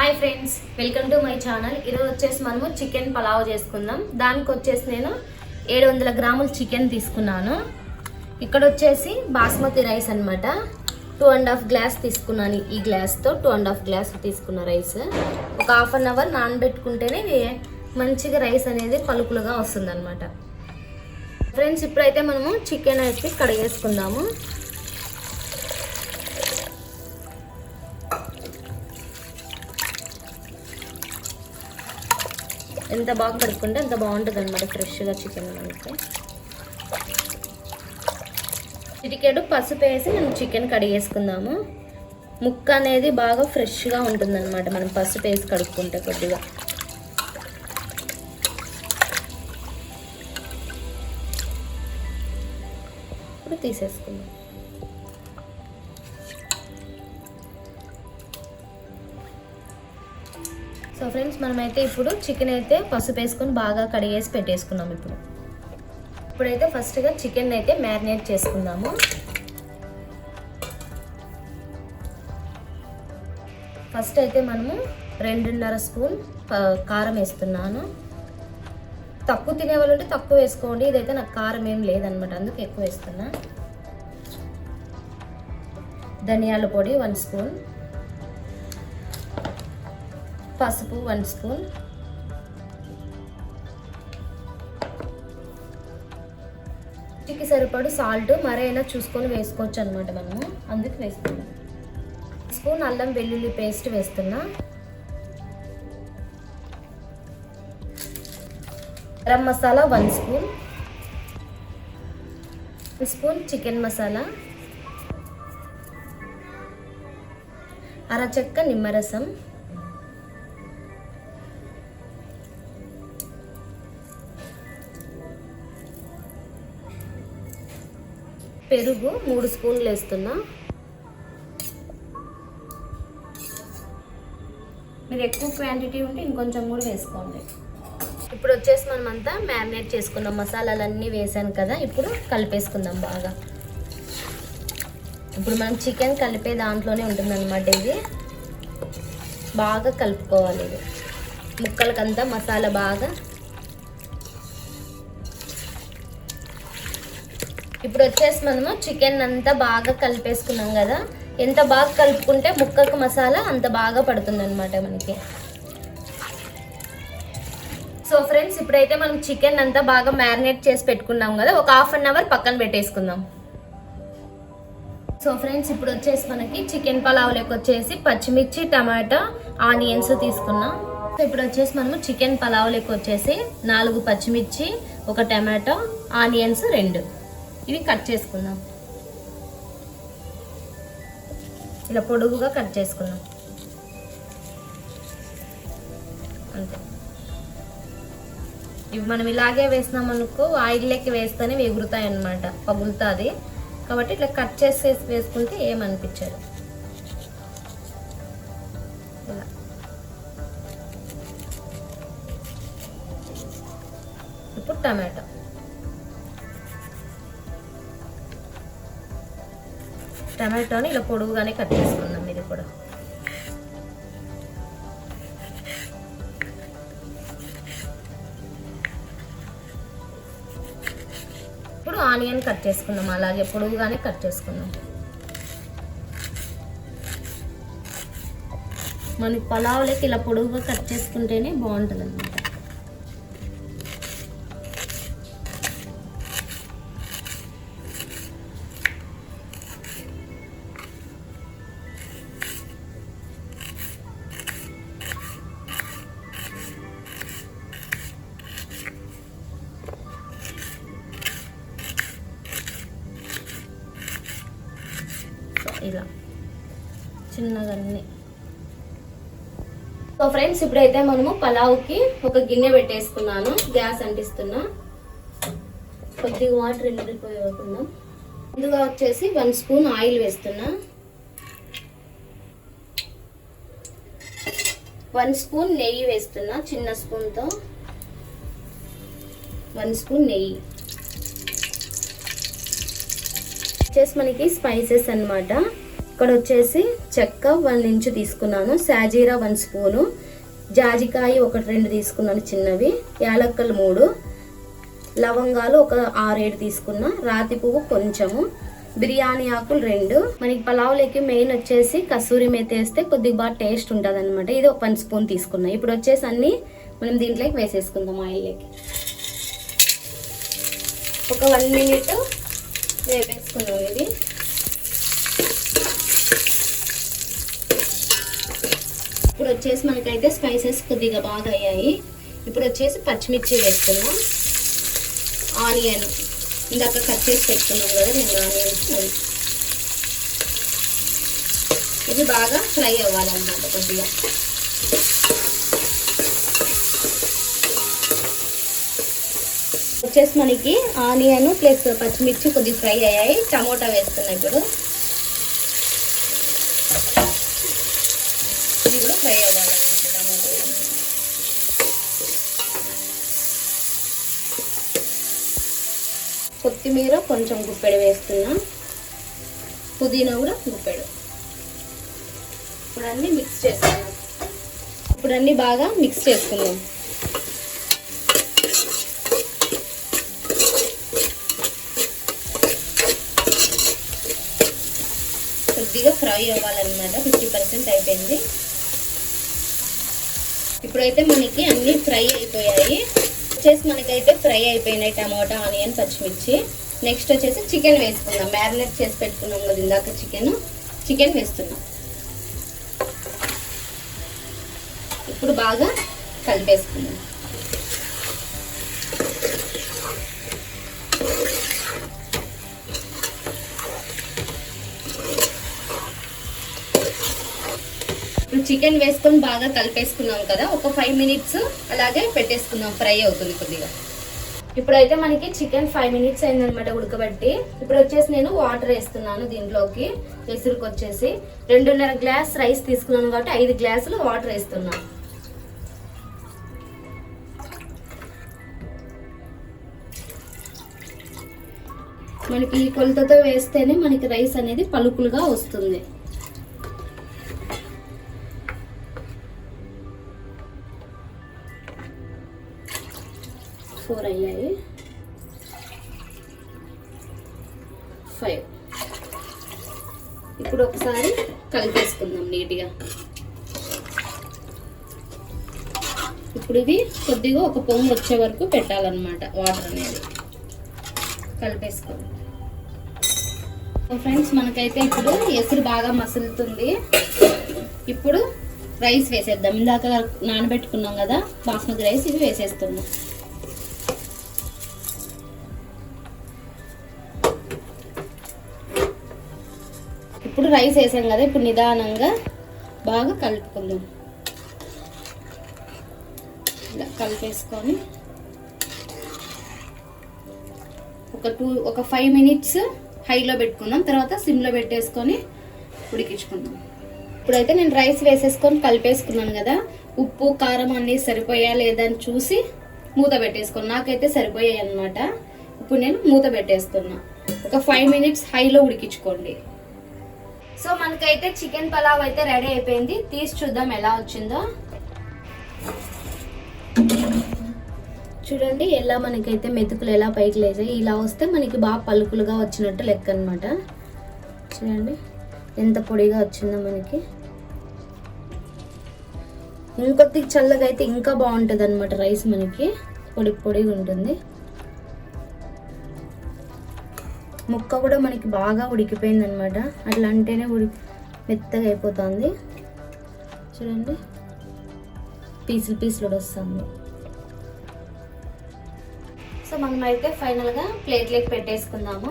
Hi friends welcome to my channel. ఈరోజు వచ్చేసి మనము చికెన్ పలావ్ చేసుకుందాం. దానికి వచ్చేసి నేను ఏడు వందల గ్రాముల చికెన్ తీసుకున్నాను. ఇక్కడ వచ్చేసి బాస్మతి రైస్ అన్నమాట. టూ అండ్ హాఫ్ గ్లాస్ తీసుకున్నాను ఈ గ్లాస్తో టూ అండ్ హాఫ్ గ్లాస్ తీసుకున్న రైస్ ఒక హాఫ్ అన్ అవర్ నానబెట్టుకుంటేనే ఇది మంచిగా రైస్ అనేది పలుకులుగా వస్తుంది అనమాట ఫ్రెండ్స్ ఇప్పుడైతే మనము చికెన్ అయితే కడిగేసుకుందాము. ఎంత బాగా కడుక్కుంటే అంత బాగుంటుంది అనమాట ఫ్రెష్గా చికెన్ మనకి చిటికెడు పసుపు వేసి మనం చికెన్ కడిగేసుకుందాము. ముక్క అనేది బాగా ఫ్రెష్గా ఉంటుందన్నమాట మనం పసుపు వేసి కడుక్కుంటే కొద్దిగా. ఇప్పుడు తీసేసుకుందాం. సో ఫ్రెండ్స్ మనమైతే ఇప్పుడు చికెన్ అయితే పసుపు వేసుకొని బాగా కడిగేసి పెట్టేసుకున్నాం ఇప్పుడు. ఇప్పుడైతే ఫస్ట్గా చికెన్ అయితే మ్యారినేట్ చేసుకుందాము. ఫస్ట్ అయితే మనము రెండున్నర స్పూన్ కారం వేస్తున్నాను. తక్కువ తినే వాళ్ళు ఉంటే తక్కువ వేసుకోండి. ఇదైతే నాకు కారం ఏం లేదనమాట అందుకు ఎక్కువ వేస్తున్నా. ధనియాల పొడి వన్ స్పూన్. పసుపు వన్ స్పూన్. రుచికి సరిపడు సాల్ట్ మరైనా చూసుకొని వేసుకోవచ్చు అనమాట మనము. అందుకు వేస్తున్నాం. స్పూన్ అల్లం వెల్లుల్లి పేస్ట్ వేస్తున్నా. Garam masala one spoon. Spoon chicken masala. అరచక్క నిమ్మరసం. పెరుగు మూడు స్పూన్లు వేస్తున్నా. మీరు ఎక్కువ క్వాంటిటీ ఉంటే ఇంకొంచెం కూడా వేసుకోండి. ఇప్పుడు వచ్చేసి మనం అంతా మ్యారినేట్ చేసుకున్నాం. మసాలాలన్నీ వేసాను కదా ఇప్పుడు కలిపేసుకుందాం బాగా. ఇప్పుడు మనం చికెన్ కలిపే దాంట్లోనే ఉంటుందన్నమాట ఇది. బాగా కలుపుకోవాలి ఇది. ముక్కలకంతా మసాలా బాగా ఇప్పుడు వచ్చేసి మనము చికెన్ అంతా బాగా కలిపేసుకున్నాం కదా. ఎంత బాగా కలుపుకుంటే ముక్కకు మసాలా అంత బాగా పడుతుంది అనమాట మనకి. సో ఫ్రెండ్స్ ఇప్పుడైతే మనం చికెన్ అంతా బాగా మ్యారినేట్ చేసి పెట్టుకున్నాం కదా. ఒక హాఫ్ అన్ అవర్ పక్కన పెట్టేసుకుందాం. సో ఫ్రెండ్స్ ఇప్పుడు వచ్చేసి మనకి చికెన్ పలావ్లోకి వచ్చేసి పచ్చిమిర్చి టమాటా ఆనియన్స్ తీసుకున్నాం. సో ఇప్పుడు వచ్చేసి మనము చికెన్ పలావ్లోకి వచ్చేసి నాలుగు పచ్చిమిర్చి ఒక టమాటో ఆనియన్స్ రెండు. ఇవి కట్ చేసుకుందాం. ఇలా పొడుగుగా కట్ చేసుకుందాం. అంతే. ఇవి మనం ఇలాగే వేసినాం అనుకో ఆయిల్లోకి వేస్తేనే ఎగురుతాయి అన్నమాట పగులుతుంది. కాబట్టి ఇట్లా కట్ చేసి వేసుకుంటే ఏమనిపించదు. ఇలా. ఇప్పుడు టమాటో. టమాటోని ఇలా పొడుగుగానే కట్ చేసుకుందాం ఇది కూడా. ఇప్పుడు ఆనియన్ కట్ చేసుకుందాం అలాగే పొడుగుగానే కట్ చేసుకుందాం. మనకి పలావులకి ఇలా పొడుగుగా కట్ చేసుకుంటేనే బాగుంటుంది సో ఫ్రెండ్స్ ఇప్పుడైతే మనము పలావ్కి ఒక గిన్నె పెట్టేసుకున్నాను. గ్యాస్ అంటిస్తున్నా. కొద్దిగా వాటర్ ఎండిపోయకుండా ముందుగా వచ్చేసి వన్ స్పూన్ ఆయిల్ వేస్తున్నా. వన్ స్పూన్ నెయ్యి వేస్తున్నా చిన్న స్పూన్తో. వన్ స్పూన్ నెయ్యి. వచ్చేసి మనకి స్పైసెస్ అన్నమాట. ఇక్కడ వచ్చేసి చెక్క వన్ ఇంచ్ తీసుకున్నాను. సాజీరా వన్ స్పూను. జాజికాయ ఒకటి రెండు తీసుకున్నాను చిన్నవి. యాలక్కలు మూడు. లవంగాలు ఒక ఆరేడు తీసుకున్న. రాతి పువ్వు కొంచెము. బిర్యానీ ఆకులు రెండు. మనకి పలావులకి మెయిన్ వచ్చేసి కసూరి మేత వేస్తే కొద్దిగా బాగా టేస్ట్ ఉంటుంది అనమాట ఇది ఒక వన్ స్పూన్ తీసుకున్నా. ఇప్పుడు వచ్చేసి అన్ని మనం దీంట్లోకి వేసేసుకుందాం ఆయిల్లోకి. ఒక వన్ మినిట్ వేపేసుకున్నాం ఇది. వచ్చేసి మనకైతే స్పైసెస్ కొద్దిగా బాగా అయ్యాయి ఇప్పుడు వచ్చేసి పచ్చిమిర్చి వేస్తున్నాం ఆనియన్ ఇందాక కట్ చేసి పెట్టుకున్నాం కదా నేను ఆనియన్ ఇది బాగా ఫ్రై అవ్వాలన్నమాట కొద్దిగా. వచ్చేసి మనకి ఆనియన్ ప్లస్ పచ్చిమిర్చి కొద్దిగా ఫ్రై అయ్యాయి. టమోటా వేస్తున్నాయి ఇప్పుడు ఇది కూడా ఫ్రై అవ్వాలన్నమాట టమోటా కొత్తిమీర కొంచెం గుప్పెడు వేస్తున్నా. పుదీనా కూడా గుప్పెడు. ఇప్పుడు అన్నీ మిక్స్ చేసుకున్నాం ఇప్పుడు అన్నీ బాగా మిక్స్ చేసుకుందాం. కొద్దిగా ఫ్రై అవ్వాలన్నమాట. ఫిఫ్టీ పర్సెంట్ అయిపోయింది. ఇప్పుడైతే మనకి అన్నీ ఫ్రై అయిపోయాయి. వచ్చేసి మనకైతే ఫ్రై అయిపోయినాయి టమాటా ఆనియన్ పచ్చిమిర్చి. నెక్స్ట్ వచ్చేసి చికెన్ వేసుకుందాం. మ్యారినేట్ చేసి పెట్టుకున్నాం కదా ఇందాక చికెన్. చికెన్ వేస్తున్నాం. ఇప్పుడు బాగా కలిపేసుకుందాం. చికెన్ వేసుకొని బాగా కలిపేసుకున్నాం కదా ఒక ఫైవ్ మినిట్స్ అలాగే పెట్టేసుకుందాం ఫ్రై అవుతుంది కొద్దిగా. ఇప్పుడైతే మనకి చికెన్ ఫైవ్ మినిట్స్ అయిందనమాట ఉడకబట్టి. ఇప్పుడు వచ్చేసి నేను వాటర్ వేస్తున్నాను దీంట్లోకి ఎసురుకు వచ్చేసి రెండున్నర గ్లాస్ రైస్ తీసుకున్నాను కాబట్టి ఐదు గ్లాసులు వాటర్ వేస్తున్నాను మనకి ఈ కొలతతో వేస్తేనే మనకి రైస్ అనేది పలుకులుగా వస్తుంది. ఫోర్ అయ్యాయి. ఫైవ్. ఇప్పుడు ఒకసారి కలిపేసుకుందాం నీట్గా. ఇప్పుడు ఇది కొద్దిగా ఒక పొంగు వచ్చే వరకు పెట్టాలన్నమాట వాటర్ అనేది. కలిపేసుకోండి ఫ్రెండ్స్ మనకైతే ఇప్పుడు ఎసురు బాగా మసులుతుంది. ఇప్పుడు రైస్ వేసేద్దాం. ఇందాక నానబెట్టుకున్నాం కదా బాస్మతి రైస్ ఇది వేసేస్తున్నాం. ఇప్పుడు రైస్ వేసాం కదా ఇప్పుడు నిదానంగా బాగా కలుపుకుందాం. ఇలా కలిపేసుకొని ఒక టూ ఒక ఫైవ్ మినిట్స్ హైలో పెట్టుకుందాం తర్వాత సిమ్లో పెట్టేసుకొని ఉడికించుకుందాం. ఇప్పుడైతే నేను రైస్ వేసేసుకొని కలిపేసుకున్నాను కదా ఉప్పు కారం అన్నీ సరిపోయా లేదా అని చూసి మూత పెట్టేసుకున్నాను నాకైతే సరిపోయాయి అనమాట ఇప్పుడు నేను మూత పెట్టేస్తున్నా. ఒక ఫైవ్ మినిట్స్ హైలో ఉడికించుకోండి. సో మనకైతే చికెన్ పలావ్ అయితే రెడీ అయిపోయింది. తీసి చూద్దాం ఎలా వచ్చిందో. చూడండి ఎలా మనకైతే మెతుకులు ఎలా పైకి లేచాయి. ఇలా వస్తే మనకి బాగా పలుకులుగా వచ్చినట్టు లెక్క అనమాట చూడండి ఎంత పొడిగా వచ్చిందో మనకి. ఇంకొద్ది చల్లగా అయితే ఇంకా బాగుంటుంది అనమాట రైస్ మనకి. పొడి పొడిగా ఉంటుంది. ముక్క కూడా మనకి బాగా ఉడికిపోయింది అనమాట అట్లా అంటేనే ఉడి మెత్తగా అయిపోతుంది. చూడండి. పీసులు పీసులు వస్తుంది. సో మనం అయితే ఫైనల్గా ప్లేట్లోకి పెట్టేసుకుందాము.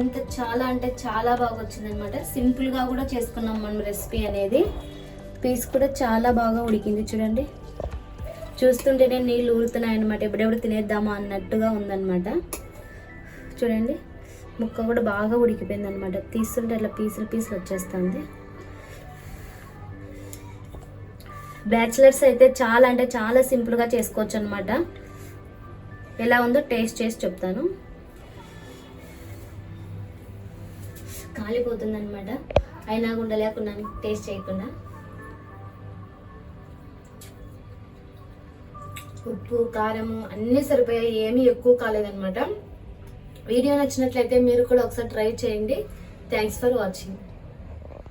ఇంత చాలా అంటే చాలా బాగా వచ్చింది అనమాట సింపుల్గా కూడా చేసుకున్నాం మనం రెసిపీ అనేది. పీస్ కూడా చాలా బాగా ఉడికింది. చూడండి. చూస్తుంటేనే నీళ్ళు ఊరుతున్నాయి అనమాట ఎప్పుడెప్పుడు తినేద్దామా అన్నట్టుగా ఉందన్నమాట. చూడండి ముక్క కూడా బాగా ఉడికిపోయింది అనమాట తీస్తుంటే అట్లా పీసులు పీసులు వచ్చేస్తుంది. బ్యాచిలర్స్ అయితే చాలా అంటే చాలా సింపుల్గా చేసుకోవచ్చు అనమాట ఎలా ఉందో టేస్ట్ చేసి చెప్తాను. కాలిపోతుందనమాట అయినా కూడా లేకుండా టేస్ట్ చేయకుండా. ఉప్పు కారము అన్నీ సరిపోయాయి. ఏమీ ఎక్కువ కాలేదన్నమాట. వీడియో నచ్చినట్లయితే మీరు కూడా ఒకసారి ట్రై చేయండి. Thanks for watching